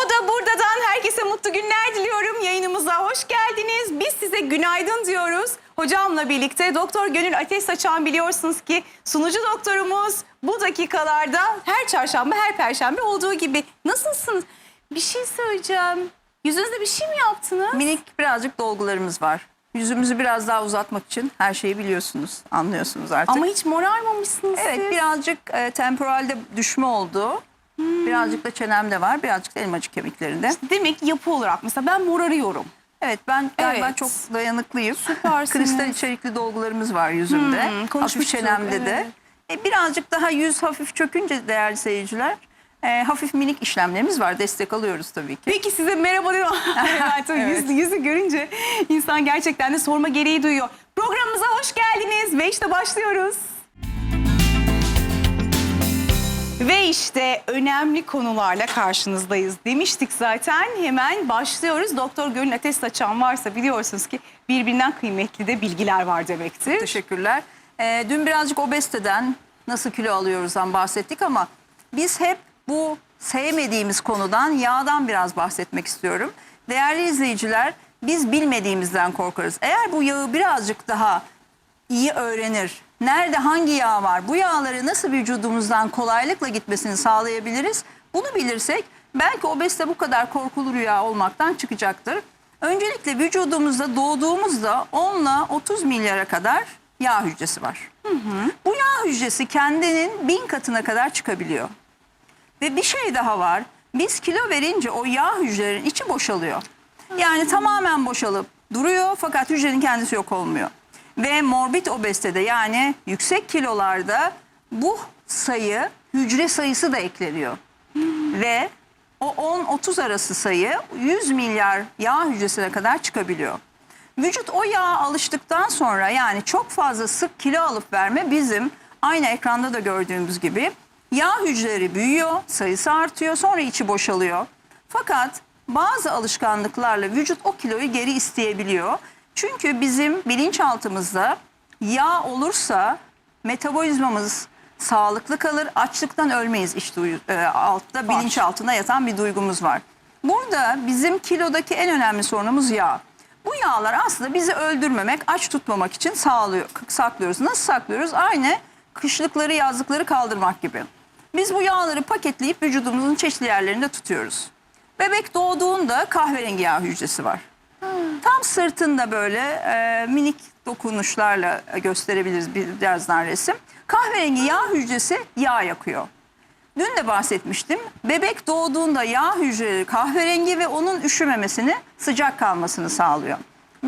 O da buradan herkese mutlu günler diliyorum. Yayınımıza hoş geldiniz. Biz size günaydın diyoruz. Hocamla birlikte Doktor Gönül Ateş Saçan biliyorsunuz ki sunucu doktorumuz bu dakikalarda her çarşamba her perşembe olduğu gibi. Nasılsınız? Bir şey söyleyeceğim. Yüzünüzde bir şey mi yaptınız? Minik birazcık dolgularımız var. Yüzümüzü biraz daha uzatmak için her şeyi biliyorsunuz, anlıyorsunuz artık. Ama hiç morarmamışsınız evet siz. birazcık e, temporalde düşme oldu. Hmm. Birazcık da çenemde var, birazcık da elmacık kemiklerinde. Demek yapı olarak mesela ben morarıyorum. Evet ben galiba Evet. çok dayanıklıyım. Süpersiniz. Kristal içerikli dolgularımız var yüzümde. Hmm, hafif çenemde de. E, birazcık daha yüz hafif çökünce değerli seyirciler e, hafif minik işlemlerimiz var. Destek alıyoruz tabii ki. Peki size merhaba diyorum. evet, Evet. yüzü, yüzü görünce insan gerçekten de sorma gereği duyuyor. Programımıza hoş geldiniz ve işte başlıyoruz. Ve işte önemli konularla karşınızdayız demiştik zaten. Hemen başlıyoruz. Doktor Gönül Ateş Saçan varsa biliyorsunuz ki birbirinden kıymetli de bilgiler var demektir. Teşekkürler. Ee, dün birazcık obeziteden nasıl kilo alıyoruzdan bahsettik ama biz hep bu sevmediğimiz konudan yağdan biraz bahsetmek istiyorum. Değerli izleyiciler biz bilmediğimizden korkarız. Eğer bu yağı birazcık daha iyi öğrenir, nerede hangi yağ var, bu yağları nasıl vücudumuzdan kolaylıkla gitmesini sağlayabiliriz. Bunu bilirsek belki obezite bu kadar korkulu rüya olmaktan çıkacaktır. Öncelikle vücudumuzda doğduğumuzda 10 ile 30 milyara kadar yağ hücresi var. Bu yağ hücresi kendinin bin katına kadar çıkabiliyor. Ve bir şey daha var. Biz kilo verince o yağ hücrelerin içi boşalıyor. Yani tamamen boşalıp duruyor fakat hücrenin kendisi yok olmuyor. Ve morbid obezitede yani yüksek kilolarda bu sayı hücre sayısı da ekleniyor. Ve o 10-30 arası sayı 100 milyar yağ hücresine kadar çıkabiliyor. Vücut o yağa alıştıktan sonra yani çok fazla sık kilo alıp verme bizim aynı ekranda da gördüğümüz gibi yağ hücreleri büyüyor, sayısı artıyor, sonra içi boşalıyor. Fakat bazı alışkanlıklarla vücut o kiloyu geri isteyebiliyor. Çünkü bizim bilinçaltımızda yağ olursa metabolizmamız sağlıklı kalır, açlıktan ölmeyiz duyu, e, altta bilinçaltında yatan bir duygumuz var. Burada bizim kilodaki en önemli sorunumuz yağ. Bu yağlar aslında bizi öldürmemek, aç tutmamak için sağlıyor, saklıyoruz. Nasıl saklıyoruz? Aynı kışlıkları, yazlıkları kaldırmak gibi. Biz bu yağları paketleyip vücudumuzun çeşitli yerlerinde tutuyoruz. Bebek doğduğunda kahverengi yağ hücresi var. Tam sırtında böyle e, minik dokunuşlarla gösterebiliriz bir- birazdan resim. Kahverengi yağ hücresi yağ yakıyor. Dün de bahsetmiştim. Bebek doğduğunda yağ hücreleri kahverengi ve onun üşümemesini, sıcak kalmasını sağlıyor.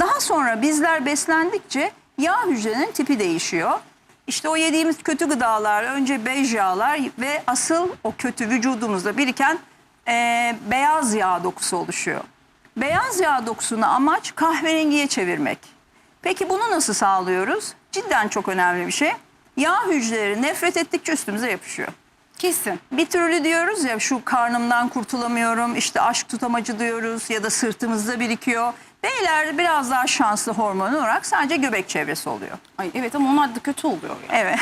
Daha sonra bizler beslendikçe yağ hücrenin tipi değişiyor. İşte o yediğimiz kötü gıdalar, önce bej yağlar ve asıl o kötü vücudumuzda biriken eee, beyaz yağ dokusu oluşuyor. Beyaz yağ dokusunu amaç kahverengiye çevirmek. Peki bunu nasıl sağlıyoruz? Cidden çok önemli bir şey. Yağ hücreleri nefret ettikçe üstümüze yapışıyor. Kesin. Bir türlü diyoruz ya şu karnımdan kurtulamıyorum, işte aşk tutamacı diyoruz ya da sırtımızda birikiyor. Beyler biraz daha şanslı hormon olarak sadece göbek çevresi oluyor. Ay evet ama onlar da kötü oluyor. Yani. Evet.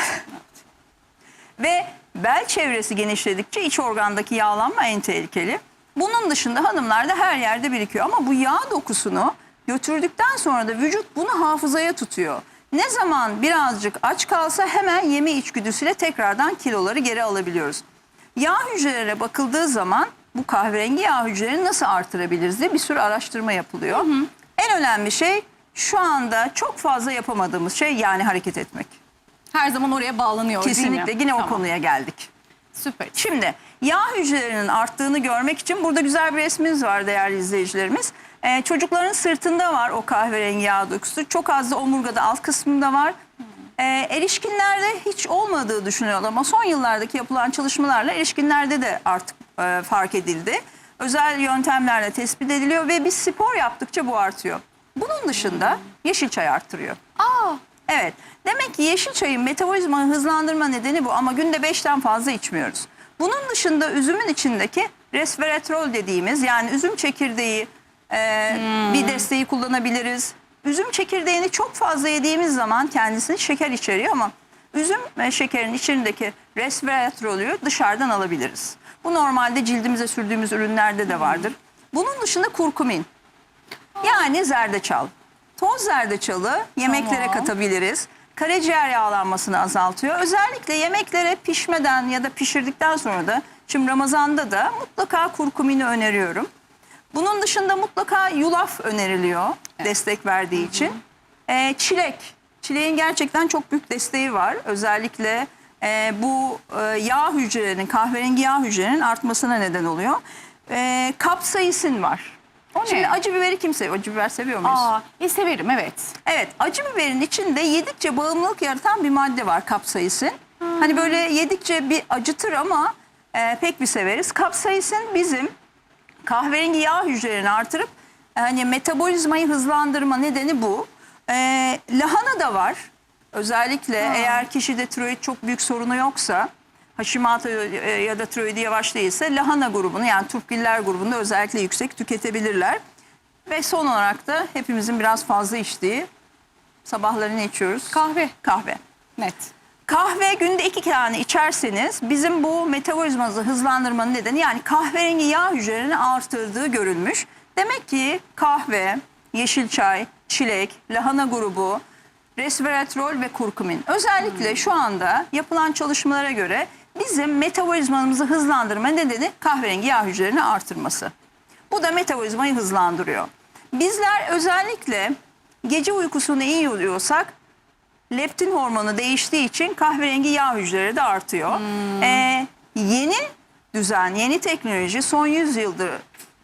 Ve bel çevresi genişledikçe iç organdaki yağlanma en tehlikeli. Bunun dışında hanımlarda her yerde birikiyor ama bu yağ dokusunu götürdükten sonra da vücut bunu hafızaya tutuyor. Ne zaman birazcık aç kalsa hemen yeme içgüdüsüyle tekrardan kiloları geri alabiliyoruz. Yağ hücrelerine bakıldığı zaman bu kahverengi yağ hücrelerini nasıl artırabiliriz diye bir sürü araştırma yapılıyor. En önemli şey şu anda çok fazla yapamadığımız şey yani hareket etmek. Her zaman oraya bağlanıyor? Kesinlikle yine o Tamam. konuya geldik. Süper. Şimdi yağ hücrelerinin arttığını görmek için burada güzel bir resmimiz var değerli izleyicilerimiz. Ee, çocukların sırtında var o kahverengi yağ dokusu. Çok az da omurgada alt kısmında var. Ee, erişkinlerde hiç olmadığı düşünülüyor ama son yıllardaki yapılan çalışmalarla erişkinlerde de artık e, fark edildi. Özel yöntemlerle tespit ediliyor ve biz spor yaptıkça bu artıyor. Bunun dışında yeşil çay arttırıyor. Aa, Evet. Demek ki yeşil çayın metabolizmayı hızlandırma nedeni bu ama günde 5'ten fazla içmiyoruz. Bunun dışında üzümün içindeki resveratrol dediğimiz yani üzüm çekirdeği e, bir desteği kullanabiliriz. Üzüm çekirdeğini çok fazla yediğimiz zaman kendisini şeker içeriyor ama üzüm e, şekerin içindeki resveratrolü dışarıdan alabiliriz. Bu normalde cildimize sürdüğümüz ürünlerde de vardır. Bunun dışında kurkumin. Yani zerdeçal. Toz zerdeçalı yemeklere Tamam. katabiliriz. Karaciğer yağlanmasını azaltıyor. Özellikle yemeklere pişmeden ya da pişirdikten sonra da şimdi Ramazan'da da mutlaka kurkumini öneriyorum. Bunun dışında mutlaka yulaf öneriliyor destek verdiği için. Ee, çilek. Çileğin gerçekten çok büyük desteği var. Özellikle e, bu e, yağ hücrelerinin, kahverengi yağ hücrelerinin artmasına neden oluyor. E, kapsaisin var. O Şimdi ne? acı biberi kim seviyor? Acı biber seviyor muyuz? Aa, e, severim evet. Evet, acı biberin içinde yedikçe bağımlılık yaratan bir madde var kapsaisin. Hani böyle yedikçe bir acıtır ama e, pek bir severiz. Kapsaisin bizim kahverengi yağ hücrelerini artırıp e, hani metabolizmayı hızlandırma nedeni bu. E, lahana da var. Özellikle eğer kişide tiroid çok büyük sorunu yoksa Hashimoto e, ya da tiroidi yavaş değilse lahana grubunu yani turpgiller grubunu özellikle yüksek tüketebilirler. Ve son olarak da hepimizin biraz fazla içtiği sabahları ne içiyoruz? Kahve. Kahve. Net. Kahve günde iki tane içerseniz bizim bu metabolizmanızı hızlandırmanın nedeni yani kahverengi yağ hücrelerini artırdığı görülmüş. Demek ki kahve, yeşil çay, çilek, lahana grubu, resveratrol ve kurkumin. Özellikle şu anda yapılan çalışmalara göre bizim metabolizmamızı hızlandırma nedeni kahverengi yağ hücrelerini artırması. Bu da metabolizmayı hızlandırıyor. Bizler özellikle gece uykusunu iyi uyuyorsak leptin hormonu değiştiği için kahverengi yağ hücreleri de artıyor. Ee, yeni düzen, yeni teknoloji son 100 yıldır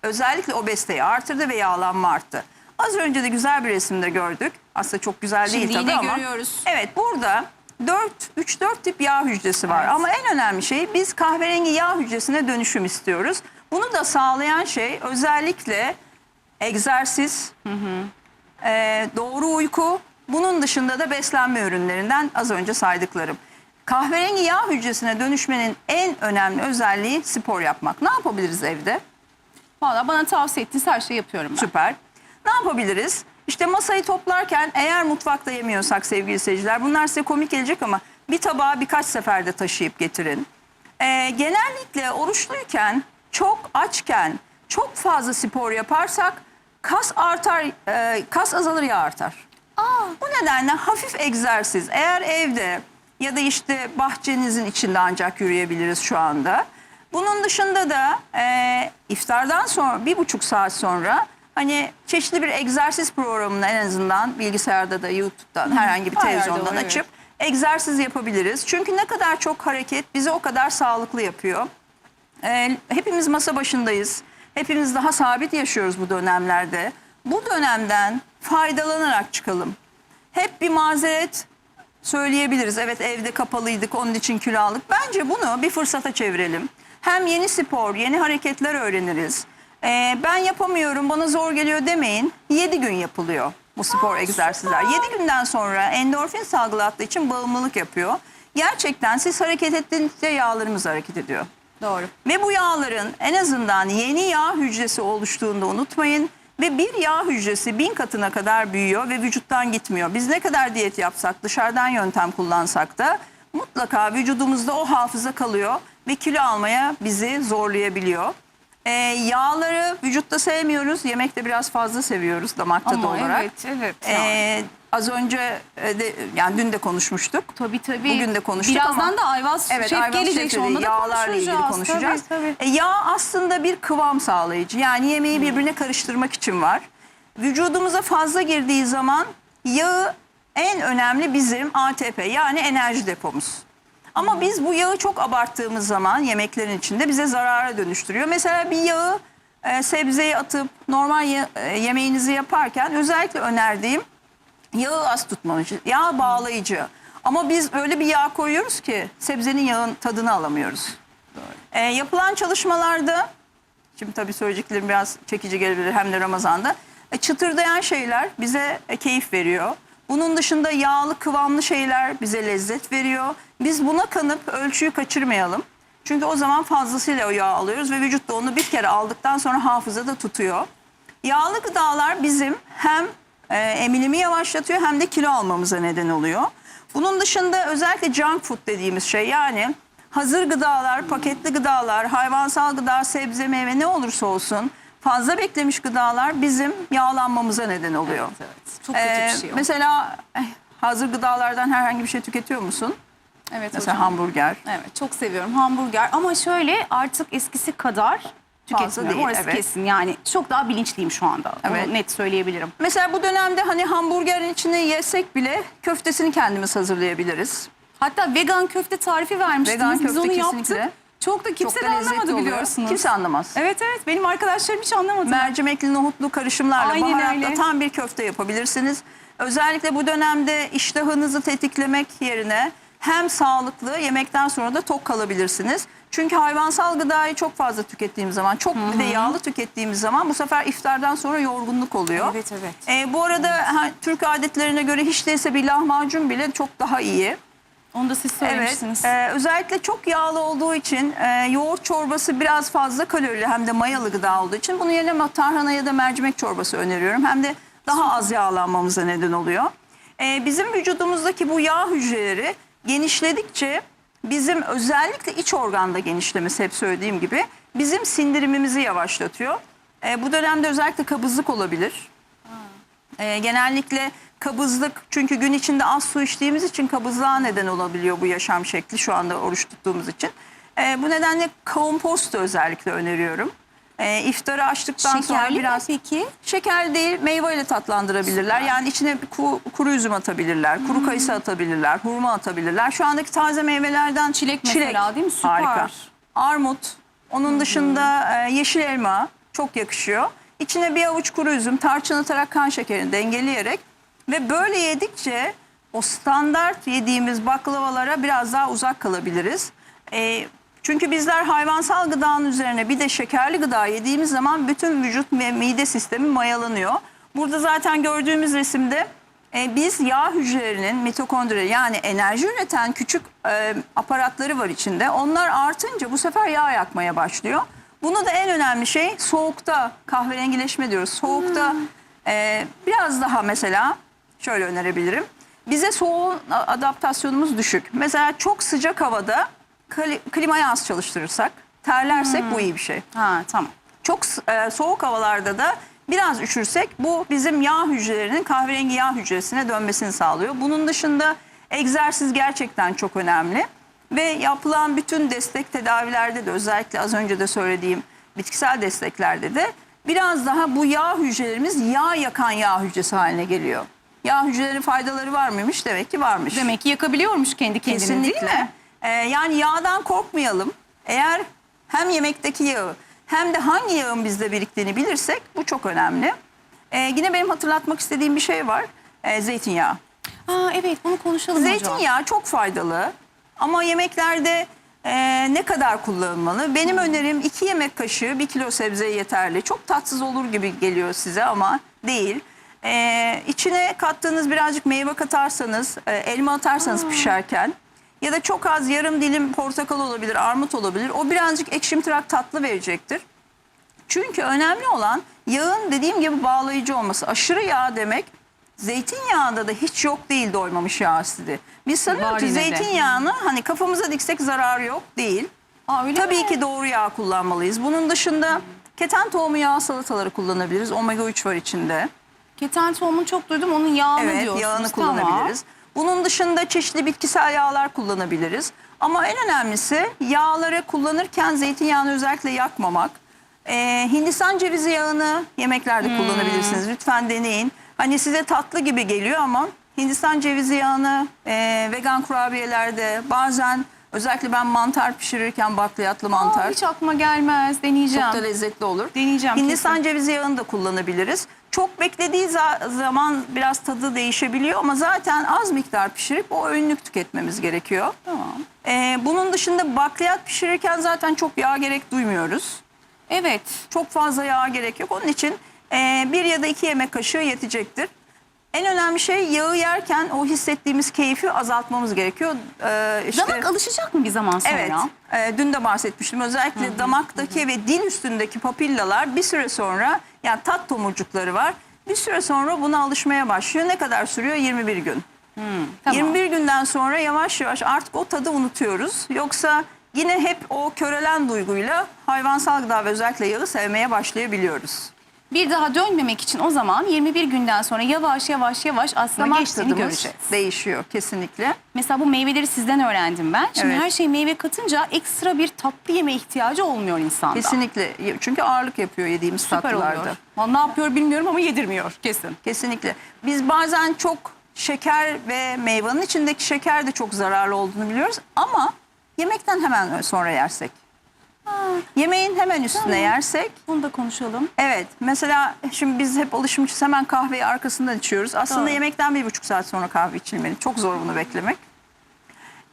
özellikle obeziteyi artırdı ve yağlanma arttı. Az önce de güzel bir resimde gördük. Aslında çok güzel değil Şimdi tabii ama. görüyoruz. Evet burada 4 3 4 tip yağ hücresi var. Evet. Ama en önemli şey biz kahverengi yağ hücresine dönüşüm istiyoruz. Bunu da sağlayan şey özellikle egzersiz, ee, doğru uyku, bunun dışında da beslenme ürünlerinden az önce saydıklarım. Kahverengi yağ hücresine dönüşmenin en önemli özelliği spor yapmak. Ne yapabiliriz evde? Valla bana tavsiye ettiğiniz her şeyi yapıyorum ben. Süper. Ne yapabiliriz? İşte masayı toplarken eğer mutfakta yemiyorsak sevgili seyirciler bunlar size komik gelecek ama bir tabağı birkaç seferde taşıyıp getirin. Ee, genellikle oruçluyken, çok açken, çok fazla spor yaparsak kas artar, e, kas azalır yağ artar. Bu nedenle hafif egzersiz eğer evde ya da işte bahçenizin içinde ancak yürüyebiliriz şu anda. Bunun dışında da e, iftardan sonra bir buçuk saat sonra hani çeşitli bir egzersiz programını en azından bilgisayarda da YouTube'dan herhangi bir Her yerde televizyondan var, evet. açıp egzersiz yapabiliriz. Çünkü ne kadar çok hareket bizi o kadar sağlıklı yapıyor. Ee, hepimiz masa başındayız. Hepimiz daha sabit yaşıyoruz bu dönemlerde. Bu dönemden faydalanarak çıkalım. Hep bir mazeret söyleyebiliriz. Evet evde kapalıydık onun için kilo aldık. Bence bunu bir fırsata çevirelim. Hem yeni spor, yeni hareketler öğreniriz. Ee, ben yapamıyorum, bana zor geliyor demeyin. 7 gün yapılıyor bu spor egzersizler. 7 günden sonra endorfin salgılattığı için bağımlılık yapıyor. Gerçekten siz hareket ettiğinizde yağlarımız hareket ediyor. Doğru. Ve bu yağların en azından yeni yağ hücresi oluştuğunda unutmayın. Ve bir yağ hücresi bin katına kadar büyüyor ve vücuttan gitmiyor. Biz ne kadar diyet yapsak, dışarıdan yöntem kullansak da mutlaka vücudumuzda o hafıza kalıyor ve kilo almaya bizi zorlayabiliyor. Ee, yağları vücutta sevmiyoruz, yemekte biraz fazla seviyoruz damak tadı Ama olarak. evet, evet. Ee, az önce de, yani dün de konuşmuştuk. Tabii tabii. Bugün de konuştuk Birazdan ama- da Ayvaz Evet, Şef Ayvaz gelecek. Şef'le de Onunla da yağlarla ilgili konuşacağız. konuşacağız. Tabii, tabii. E, yağ aslında bir kıvam sağlayıcı. Yani yemeği birbirine karıştırmak için var. Vücudumuza fazla girdiği zaman yağı en önemli bizim ATP yani enerji depomuz. Ama biz bu yağı çok abarttığımız zaman yemeklerin içinde bize zarara dönüştürüyor. Mesela bir yağı e, sebzeye atıp normal ye- e, yemeğinizi yaparken özellikle önerdiğim yağı az tutmanız. Yağ bağlayıcı. Ama biz öyle bir yağ koyuyoruz ki sebzenin yağın tadını alamıyoruz. E, yapılan çalışmalarda şimdi tabii söyleyeceklerim biraz çekici gelebilir hem de Ramazan'da. E, çıtırdayan şeyler bize e, keyif veriyor. Bunun dışında yağlı kıvamlı şeyler bize lezzet veriyor. Biz buna kanıp ölçüyü kaçırmayalım. Çünkü o zaman fazlasıyla o yağ alıyoruz ve vücut da onu bir kere aldıktan sonra hafızada tutuyor. Yağlı gıdalar bizim hem e, emilimi yavaşlatıyor hem de kilo almamıza neden oluyor. Bunun dışında özellikle junk food dediğimiz şey yani hazır gıdalar, paketli gıdalar, hayvansal gıda, sebze, meyve ne olursa olsun fazla beklemiş gıdalar bizim yağlanmamıza neden oluyor. Evet, çok kötü Ee, bir şey o. Mesela eh, hazır gıdalardan herhangi bir şey tüketiyor musun? Evet Mesela hocam. hamburger. Evet çok seviyorum hamburger ama şöyle artık eskisi kadar tüketmiyorum. değil, Orası evet. kesin yani çok daha bilinçliyim şu anda. Evet. Bunu net söyleyebilirim. Mesela bu dönemde hani hamburgerin içine yesek bile köftesini kendimiz hazırlayabiliriz. Hatta vegan köfte tarifi vermiştiniz. Vegan Biz köfte onu kesinlikle. yaptık. Çok da kimse Çok de da lezzetli anlamadı oluyor. biliyorsunuz. Kimse anlamaz. Evet evet benim arkadaşlarım hiç anlamadı. Mercimekli nohutlu karışımlarla Aynen baharatla öyle. tam bir köfte yapabilirsiniz. Özellikle bu dönemde iştahınızı tetiklemek yerine hem sağlıklı yemekten sonra da tok kalabilirsiniz. Çünkü hayvansal gıdayı çok fazla tükettiğimiz zaman, çok bir de yağlı tükettiğimiz zaman bu sefer iftardan sonra yorgunluk oluyor. Evet, evet. Ee, bu arada ha, Türk adetlerine göre hiç değilse bir lahmacun bile çok daha iyi. Onu da siz Evet, söylemiştiniz. e, özellikle çok yağlı olduğu için e, yoğurt çorbası biraz fazla kalorili hem de mayalı gıda olduğu için bunun yerine tarhana ya da mercimek çorbası öneriyorum. Hem de daha az yağlanmamıza neden oluyor. E, bizim vücudumuzdaki bu yağ hücreleri genişledikçe bizim özellikle iç organda genişlemesi hep söylediğim gibi bizim sindirimimizi yavaşlatıyor. E, bu dönemde özellikle kabızlık olabilir. Ee, genellikle kabızlık çünkü gün içinde az su içtiğimiz için kabızlığa neden olabiliyor bu yaşam şekli şu anda oruç tuttuğumuz için. Ee, bu nedenle komposto özellikle öneriyorum. Ee, iftarı açtıktan sonra Şekerli biraz mi peki? şeker değil meyveyle tatlandırabilirler. Yani içine ku- kuru üzüm atabilirler, kuru kayısı atabilirler, hurma atabilirler. Şu andaki taze meyvelerden Çilek mesela değil mi? Süper. Harika. Armut, onun dışında e, yeşil elma çok yakışıyor. İçine bir avuç kuru üzüm, tarçın atarak kan şekerini dengeleyerek ve böyle yedikçe o standart yediğimiz baklavalara biraz daha uzak kalabiliriz. E, çünkü bizler hayvansal gıdanın üzerine bir de şekerli gıda yediğimiz zaman bütün vücut ve mide sistemi mayalanıyor. Burada zaten gördüğümüz resimde e, biz yağ hücrelerinin mitokondri yani enerji üreten küçük e, aparatları var içinde. Onlar artınca bu sefer yağ yakmaya başlıyor. Bunu da en önemli şey soğukta kahverengileşme diyoruz. Soğukta e, biraz daha mesela şöyle önerebilirim. Bize soğuğun adaptasyonumuz düşük. Mesela çok sıcak havada kli- klimayı az çalıştırırsak, terlersek bu iyi bir şey. Ha tamam. Çok e, soğuk havalarda da biraz üşürsek bu bizim yağ hücrelerinin kahverengi yağ hücresine dönmesini sağlıyor. Bunun dışında egzersiz gerçekten çok önemli. Ve yapılan bütün destek tedavilerde de özellikle az önce de söylediğim bitkisel desteklerde de biraz daha bu yağ hücrelerimiz yağ yakan yağ hücresi haline geliyor. Yağ hücrelerinin faydaları var mıymış? Demek ki varmış. Demek ki yakabiliyormuş kendi kendini Kesinlikle. değil mi? Ee, yani yağdan korkmayalım. Eğer hem yemekteki yağı hem de hangi yağın bizde biriktiğini bilirsek bu çok önemli. Ee, yine benim hatırlatmak istediğim bir şey var. Ee, zeytinyağı. Aa, evet bunu konuşalım hocam. Zeytinyağı çok faydalı ama yemeklerde e, ne kadar kullanılmalı? Benim önerim iki yemek kaşığı bir kilo sebzeye yeterli. Çok tatsız olur gibi geliyor size ama değil. E, içine kattığınız birazcık meyve katarsanız, e, elma atarsanız pişerken ya da çok az yarım dilim portakal olabilir, armut olabilir. O birazcık ekşimtırak tatlı verecektir. Çünkü önemli olan yağın dediğim gibi bağlayıcı olması. Aşırı yağ demek zeytinyağında da hiç yok değil doymamış yağ asidi. Biz sanıyoruz Var ki yine de. zeytinyağını hani kafamıza diksek zararı yok değil. Aa, öyle Tabii mi? ki doğru yağ kullanmalıyız. Bunun dışında keten tohumu yağı salataları kullanabiliriz. Omega 3 var içinde. Keten tohumunu çok duydum onun yağını Evet diyorsunuz. yağını Tamam. kullanabiliriz. Bunun dışında çeşitli bitkisel yağlar kullanabiliriz. Ama en önemlisi yağları kullanırken zeytinyağını özellikle yakmamak. Ee, Hindistan cevizi yağını yemeklerde Hmm. kullanabilirsiniz. Lütfen deneyin. Hani size tatlı gibi geliyor ama Hindistan cevizi yağını e, vegan kurabiyelerde bazen özellikle ben mantar pişirirken bakliyatlı mantar Aa, hiç aklıma gelmez deneyeceğim. çok da lezzetli olur. Deneyeceğim Hindistan cevizi yağını da kullanabiliriz. Çok beklediği za- zaman biraz tadı değişebiliyor ama zaten az miktar pişirip o öğünlük tüketmemiz gerekiyor. Tamam. Ee, bunun dışında bakliyat pişirirken zaten çok yağ gerek duymuyoruz. Evet. Çok fazla yağ gerek yok. Onun için e, bir ya da iki yemek kaşığı yetecektir. En önemli şey yağı yerken o hissettiğimiz keyfi azaltmamız gerekiyor. Ee, işte- Damak alışacak mı bir zaman sonra? Evet. e, dün de bahsetmiştim. Özellikle damaktaki ve dil üstündeki papillalar bir süre sonra yani tat tomurcukları var. Bir süre sonra buna alışmaya başlıyor. Ne kadar sürüyor? 21 gün. Tamam. 21 günden sonra yavaş yavaş artık o tadı unutuyoruz. Yoksa yine hep o körelen duyguyla hayvansal gıda ve özellikle yağı sevmeye başlayabiliyoruz. Bir daha dönmemek için o zaman 21 günden sonra yavaş yavaş yavaş aslında geçtiğini tadımız göreceğiz. değişiyor kesinlikle. Mesela bu meyveleri sizden öğrendim ben. Şimdi Evet. her şey meyve katınca ekstra bir tatlı yeme ihtiyacı olmuyor insanda. Kesinlikle. Çünkü ağırlık yapıyor yediğimiz Süper tatlılarda. oluyor. Vallahi ne yapıyor bilmiyorum ama yedirmiyor kesin. Kesinlikle. Biz bazen çok şeker ve meyvanın içindeki şeker de çok zararlı olduğunu biliyoruz ama yemekten hemen sonra yersek. Yemeğin hemen üstüne Tamam. yersek Bunu da konuşalım. Evet mesela şimdi biz hep alışmışız hemen kahveyi arkasından içiyoruz. Aslında Doğru. yemekten bir buçuk saat sonra kahve içilmeli. Çok zor bunu beklemek.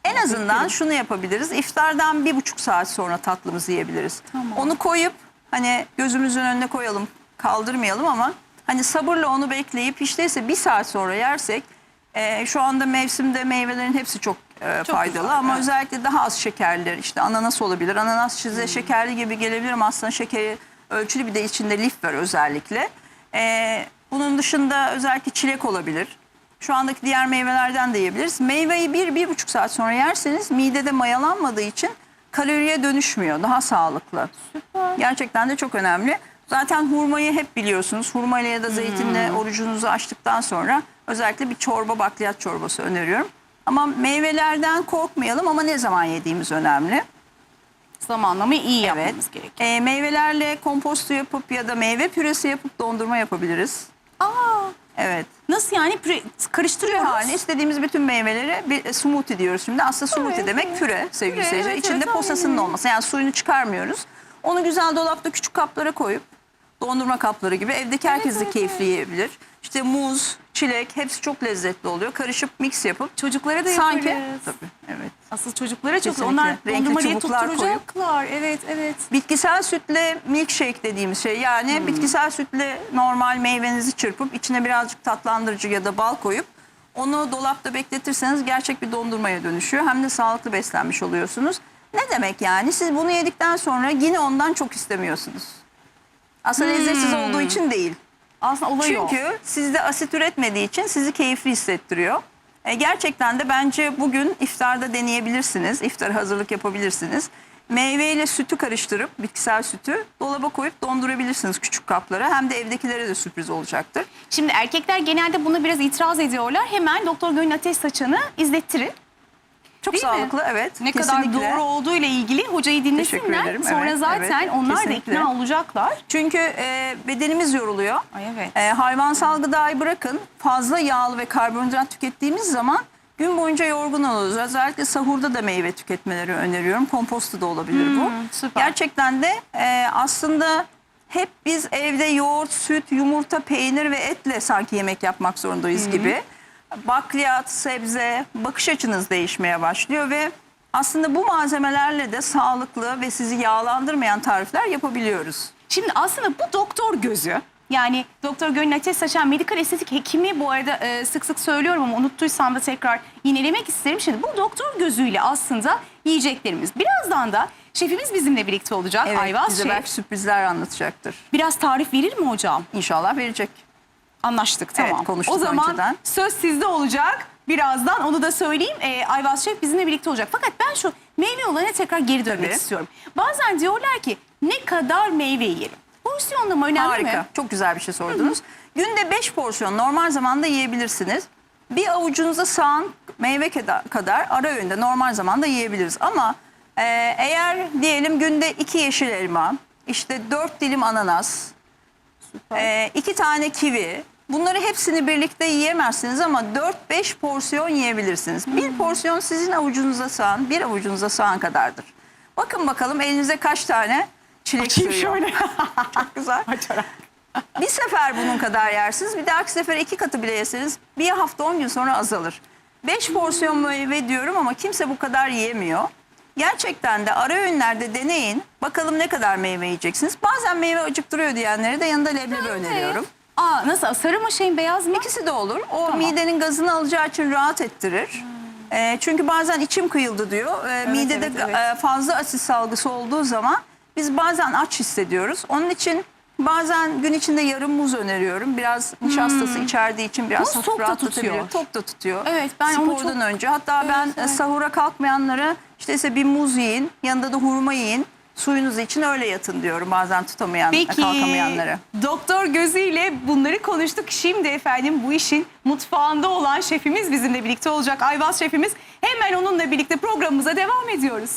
En azından şunu yapabiliriz. İftardan bir buçuk saat sonra tatlımızı yiyebiliriz. Tamam. Onu koyup hani gözümüzün önüne koyalım kaldırmayalım ama hani sabırla onu bekleyip hiç değilse bir saat sonra yersek e, şu anda mevsimde meyvelerin hepsi çok, e, faydalı güzel, ama evet. özellikle daha az şekerli işte ananas olabilir. Ananas size şekerli gibi gelebilir ama aslında şekeri ölçülü bir de içinde lif var özellikle. E, bunun dışında özellikle çilek olabilir. Şu andaki diğer meyvelerden de yiyebiliriz. Meyveyi bir, bir buçuk saat sonra yerseniz midede mayalanmadığı için kaloriye dönüşmüyor. Daha sağlıklı. Gerçekten de çok önemli. Zaten hurmayı hep biliyorsunuz. Hurmayla ya da zeytinle orucunuzu açtıktan sonra özellikle bir çorba, bakliyat çorbası öneriyorum. Ama meyvelerden korkmayalım ama ne zaman yediğimiz önemli. Zamanlamayı iyi yapmamız gerekiyor. Ee, meyvelerle kompostu yapıp ya da meyve püresi yapıp dondurma yapabiliriz. Aa, Evet. nasıl yani püre, karıştırıyoruz? Yani istediğimiz bütün meyveleri bir e, smoothie diyoruz şimdi. Aslında smoothie Evet, demek evet. püre sevgili Püre, seyirciler. evet, İçinde evet, posasının aynen. olması. Yani suyunu çıkarmıyoruz. Onu güzel dolapta küçük kaplara koyup dondurma kapları gibi evdeki herkes de evet, keyifli yiyebilir. İşte muz, çilek hepsi çok lezzetli oluyor. Karışıp mix yapıp Çocuklara da sanki yaparız. tabii evet. Asıl çocuklara çok Kesinlikle. onlar Renkli dondurma diye çubuklar koyup. tutturacaklar. Evet evet. Bitkisel sütle milkshake dediğimiz şey yani Hmm. bitkisel sütle normal meyvenizi çırpıp içine birazcık tatlandırıcı ya da bal koyup onu dolapta bekletirseniz gerçek bir dondurmaya dönüşüyor. Hem de sağlıklı beslenmiş oluyorsunuz. Ne demek yani? Siz bunu yedikten sonra yine ondan çok istemiyorsunuz. Aslında lezzetsiz olduğu için değil. Aslında olayı o. Çünkü sizde asit üretmediği için sizi keyifli hissettiriyor. E, gerçekten de bence bugün iftarda deneyebilirsiniz. İftar hazırlık yapabilirsiniz. Meyve ile sütü karıştırıp bitkisel sütü dolaba koyup dondurabilirsiniz küçük kaplara. Hem de evdekilere de sürpriz olacaktır. Şimdi erkekler genelde buna biraz itiraz ediyorlar. Hemen Doktor Gönül Ateş Saçan'ı izlettirin. Çok Değil mi? sağlıklı evet. Ne kesinlikle. kadar doğru olduğu ile ilgili hocayı dinlesinler. Ederim. Sonra Evet, zaten evet, onlar kesinlikle. da ikna olacaklar. Çünkü e, bedenimiz yoruluyor. Ay evet. E, hayvansal gıdayı bırakın fazla yağlı ve karbonhidrat tükettiğimiz zaman gün boyunca yorgun oluyoruz. Özellikle sahurda da meyve tüketmeleri öneriyorum. Kompostu da olabilir bu. Hmm, süper. Gerçekten de e, aslında hep biz evde yoğurt, süt, yumurta, peynir ve etle sanki yemek yapmak zorundayız gibi. Bakliyat, sebze, bakış açınız değişmeye başlıyor ve aslında bu malzemelerle de sağlıklı ve sizi yağlandırmayan tarifler yapabiliyoruz. Şimdi aslında bu doktor gözü yani Doktor Gönül Ateş Saçan medikal estetik hekimi bu arada e, sık sık söylüyorum ama unuttuysam da tekrar yinelemek isterim. Şimdi bu doktor gözüyle aslında yiyeceklerimiz. Birazdan da şefimiz bizimle birlikte olacak. Evet, Ayvaz bize Şef. belki sürprizler anlatacaktır. Biraz tarif verir mi hocam? İnşallah verecek. Anlaştık tamam. Evet, konuştuk o zaman önceden. söz sizde olacak. Birazdan onu da söyleyeyim. Ee, Ayvaz Şef bizimle birlikte olacak. Fakat ben şu meyve olayına tekrar geri dönmek Tabii. istiyorum. Bazen diyorlar ki ne kadar meyve yiyelim? Porsiyonlama önemli Harika. mi? Çok güzel bir şey sordunuz. Günde 5 porsiyon normal zamanda yiyebilirsiniz. Bir avucunuza sağan meyve kada- kadar ara öğünde normal zamanda yiyebiliriz. Ama e, eğer diyelim günde 2 yeşil elma, işte 4 dilim ananas, e, 2 tane kivi, bunları hepsini birlikte yiyemezsiniz ama 4-5 porsiyon yiyebilirsiniz. Bir porsiyon sizin avucunuza sağan, bir avucunuza sağan kadardır. Bakın bakalım elinize kaç tane çilek Açayım sığıyor. şöyle. Çok güzel. Açarak. Bir sefer bunun kadar yersiniz. Bir dahaki sefer iki katı bile yeseniz bir hafta on gün sonra azalır. Beş porsiyon meyve diyorum ama kimse bu kadar yiyemiyor. Gerçekten de ara öğünlerde deneyin. Bakalım ne kadar meyve yiyeceksiniz. Bazen meyve acıktırıyor diyenlere de yanında leblebi öneriyorum. Aa, nasıl? Sarı mı şeyin beyaz mı? İkisi de olur. O Tamam. midenin gazını alacağı için rahat ettirir. Ee, çünkü bazen içim kıyıldı diyor. Ee, midede evet, evet. e, fazla asit salgısı olduğu zaman biz bazen aç hissediyoruz. Onun için bazen gün içinde yarım muz öneriyorum. Biraz nişastası içerdiği için biraz Hmm. Muz da tutuyor. Tok da tutuyor. Evet, ben Spordan çok- önce. Hatta ben evet. e, sahura kalkmayanlara İşte ise bir muz yiyin, yanında da hurma yiyin. Suyunuz için öyle yatın diyorum bazen tutamayan, Peki kalkamayanlara. doktor gözüyle bunları konuştuk. Şimdi efendim bu işin mutfağında olan şefimiz bizimle birlikte olacak. Ayvaz şefimiz. Hemen onunla birlikte programımıza devam ediyoruz.